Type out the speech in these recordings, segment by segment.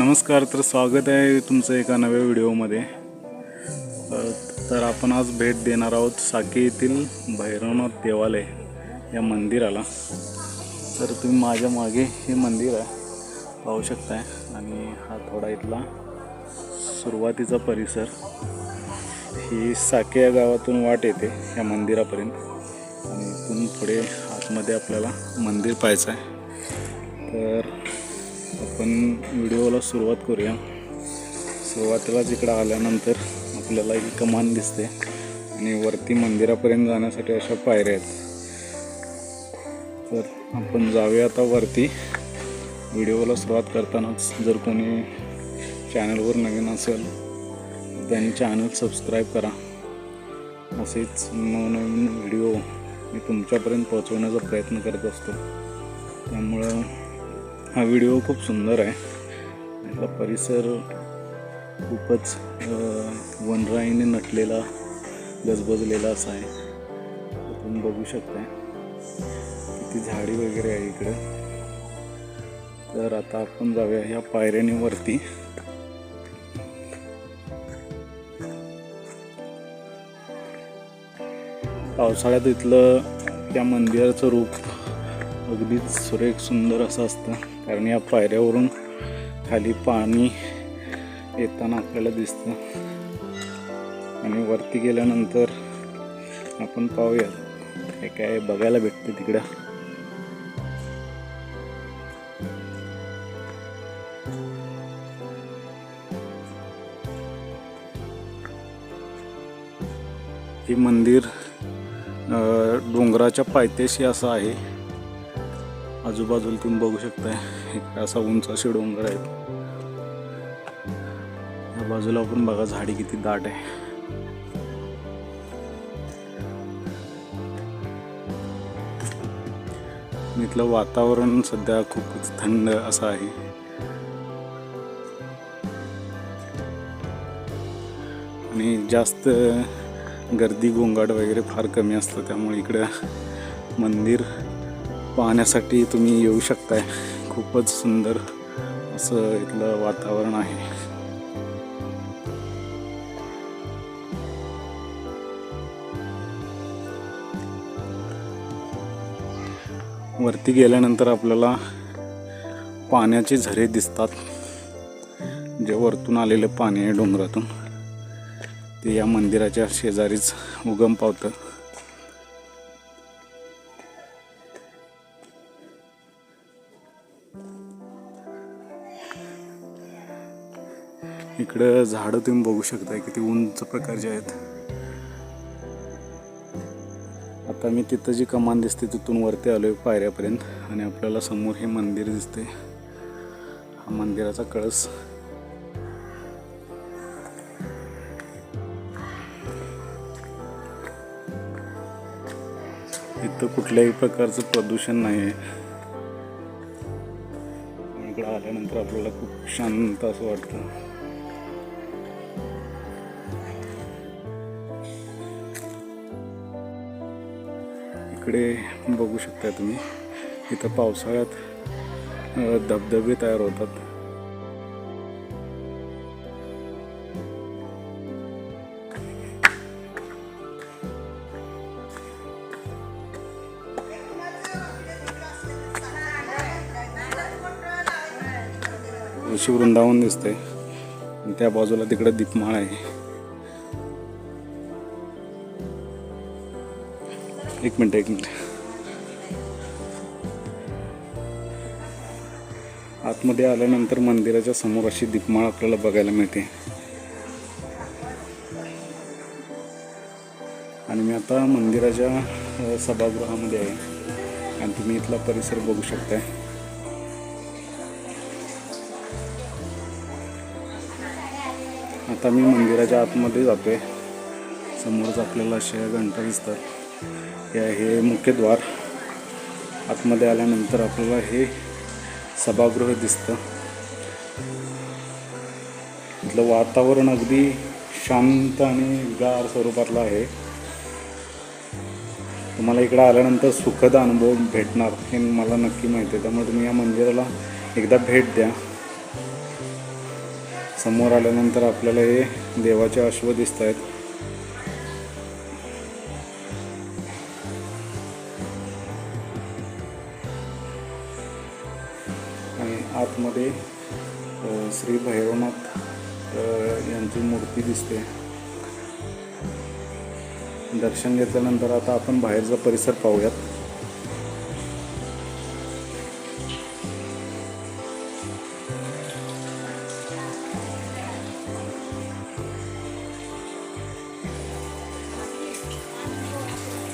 नमस्कार तर स्वागत आहे तुमचं एका नव्या व्हिडिओमध्ये. तर आपण आज भेट देणार आहोत साकी येथील भैरवनाथ देवालय या मंदिराला. तर तुम्ही माझ्या मागे हे मंदिर आहे पाहू शकताय. आणि हा थोडा इथला सुरुवातीचा परिसर. ही साके या गावातून वाट येते या मंदिरापर्यंत. आणि इथून पुढे आतमध्ये आपल्याला मंदिर पाहायचं आहे. तर आपण व्हिडिओला सुरुवात करूया. सुरुवातीलाच इकडं आल्यानंतर आपल्याला ही कमान दिसते. आणि वरती मंदिरापर्यंत जाण्यासाठी अशा पायऱ्या आहेत. तर आपण जाऊया आता वरती. व्हिडिओला सुरुवात करतानाच जर कोणी चॅनलवर नवीन असेल त्यांनी चॅनल सबस्क्राईब करा. असेच नवनवीन व्हिडिओ मी तुमच्यापर्यंत पोहोचवण्याचा प्रयत्न करत असतो. त्यामुळं हा व्हिडिओ खूप सुंदर आहे. याचा परिसर खूपच वनराईने नटलेला गजबजलेला असा आहे. तुम्ही बघू शकता किती झाडी वगैरे आहे इकडे. तर आता आपण जाऊया ह्या पायऱ्याने वरती पावसाळ्यात इथलं त्या मंदिराचं रूप अगदीच सुरेख सुंदर असं असतं. कारण या पायऱ्यावरून खाली पाणी येताना आपल्याला दिसतं. आणि वरती गेल्यानंतर आपण पाहूया. काय काय बघायला भेटते तिकडं. हे मंदिर डोंगराच्या पायथ्याशी असं आहे. आजूबाजूला तुम्ही बघू शकताय. असा उंच असे डोंगर आहेत. या बाजूला पण बघा झाडी किती दाट आहे. इथलं वातावरण सध्या खूपच थंड असं आहे. आणि जास्त गर्दी गोंगाट वगैरे फार कमी असतं त्यामुळे इकडं मंदिर पाहण्यासाठी तुम्ही येऊ शकताय. खूपच सुंदर असं इथलं वातावरण आहे. वरती गेल्यानंतर आपल्याला पाण्याचे झरे दिसतात. जे वरतून आलेलं पाणी आहे डोंगरातून. ते या मंदिराच्या शेजारीच उगम पावतं. इकडं झाडं तुम्ही बघू शकताय किती उंच प्रकारचे आहेत. आता मी तिथं जी कमान दिसते तिथून वरती आलोय पायऱ्यापर्यंत आणि आपल्याला समोर हे मंदिर दिसते हा मंदिराचा कळस. इथं कुठल्याही प्रकारचं प्रदूषण नाही आहे इकडं आल्यानंतर आपल्याला खूप शांत असं वाटतं. इकडे बघू शकता तुम्ही. इथं पावसाळ्यात धबधबे तयार होतात. ऋषी वृंदावन दिसतंय. त्या बाजूला तिकडे दीपमाळ आहे. एक मिनट एक मिनट. आतमध्ये आल्यानंतर मंदिराच्या समोर अशी दीपमाळ आपल्याला बघायला मिळते. आणि मी आता मंदिराच्या सभागृहामध्ये आहे. आणि तुम्ही इथला परिसर बघू शकताय. आता मी मंदिराच्या आतमध्ये जातोय. समोरच आपल्याला अशा घंटा दिसतात. हे हे आतमध्ये आल्यानंतर आपल्याला हे सभागृह दिसतं. इथलं वातावरण अगदी शांत आणि गार स्वरूपातलं आहे. तुम्हाला इकडं आल्यानंतर सुखद अनुभव भेटणार हे मला नक्की माहिती आहे. त्यामुळे तुम्ही या मंदिराला एकदा भेट द्या. समोर आल्यानंतर आपल्याला हे देवाचे अश्व दिसत आहेत आतमध्ये श्री भैरवनाथ यांची मूर्ती दिसते. दर्शन घेतल्यानंतर आता आपण बाहेरचा परिसर पाहूयात.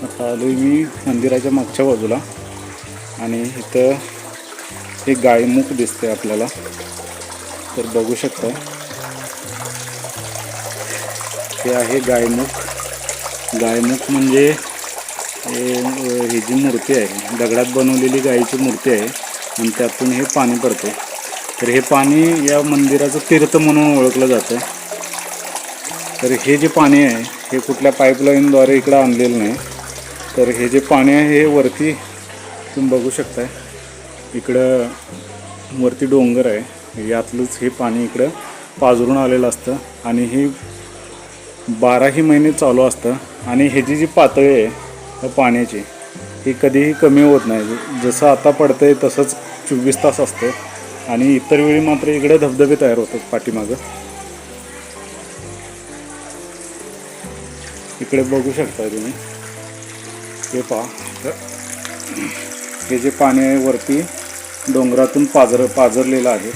आता आलोय मी मंदिराच्या मागच्या बाजूला आणि इथं हे गायमुख दिसते आपल्याला. तर बघू शकता. हे आहे गायमुख. गायमुख म्हणजे ही जी मूर्ती आहे दगडात बनवलेली गायीची मूर्ती आहे आणि त्यातून हे पाणी पडते तर हे पाणी या मंदिराचं तीर्थ म्हणून ओळखलं जातं. तर हे जे पाणी आहे हे कुठल्या पाईपलाईनद्वारे इकडं आणलेलं नाही. तर हे जे पाणी आहे हे वरती तुम्ही बघू शकताय. इकडं वरती डोंगर आहे. यातलंच हे पाणी इकडं पाजरून आलेलं असतं. आणि हे बाराही महिने चालू असतं. आणि ह्याची जी पातळी आहे पाण्याची ही कधीही कमी होत नाही. जसं आता पडतं आहे तसंच चोवीस तास असतं आणि इतर वेळी मात्र इकडे धबधबे तयार होतात पाठीमागं. इकडे बघू शकता तुम्ही. हे पहा. तर हे जे पाणी आहे वरती डोंगरातून पाजर पाजरलेलं आहे.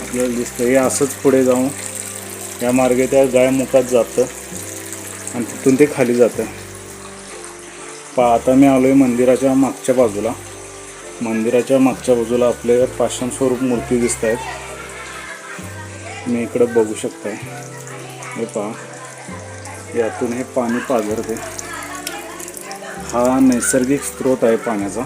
आपल्याला दिसतं हे असंच पुढे जाऊन या मार्गे त्या गायमुखात जातं आणि तिथून ते खाली जातं. पा आता मी आलो आहे मंदिराच्या मागच्या बाजूला. मंदिराच्या मागच्या बाजूला आपले पाषाण स्वरूप मूर्ती दिसत आहेत मी इकडं बघू शकताय. हे पहा यातून हे पाणी पाझरते हा नैसर्गिक स्रोत आहे पाण्याचा.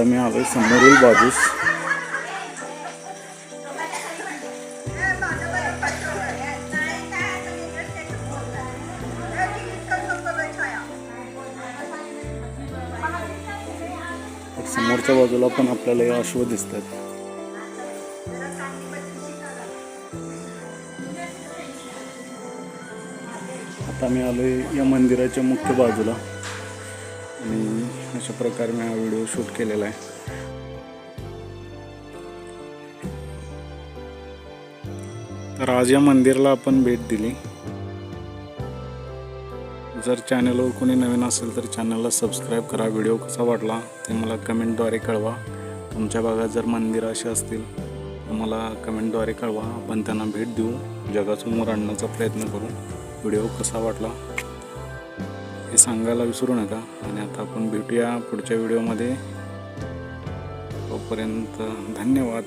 आता मी आलोय समोरील बाजूस. समोरच्या बाजूला पण आपल्याला हे अश्व दिसतात. आता मी आलोय या मंदिराच्या मुख्य बाजूला. आणि अशा प्रकारे मी हा व्हिडिओ शूट केलेला आहे. तर आज या मंदिराला आपण भेट दिली. जर चॅनलवर कोणी नवीन असेल तर चॅनलला सबस्क्राईब करा. व्हिडिओ कसा वाटला ते मला कमेंटद्वारे कळवा. तुमच्या भागात जर मंदिरं अशी असतील तर मला कमेंटद्वारे कळवा. आपण त्यांना भेट देऊ. जगासमोर आणण्याचा प्रयत्न करू. व्हिडिओ कसा वाटला? हे सांगायला विसरू नका. आणि आता आपण भेटूया पुढच्या व्हिडिओमध्ये. तोपर्यंत धन्यवाद.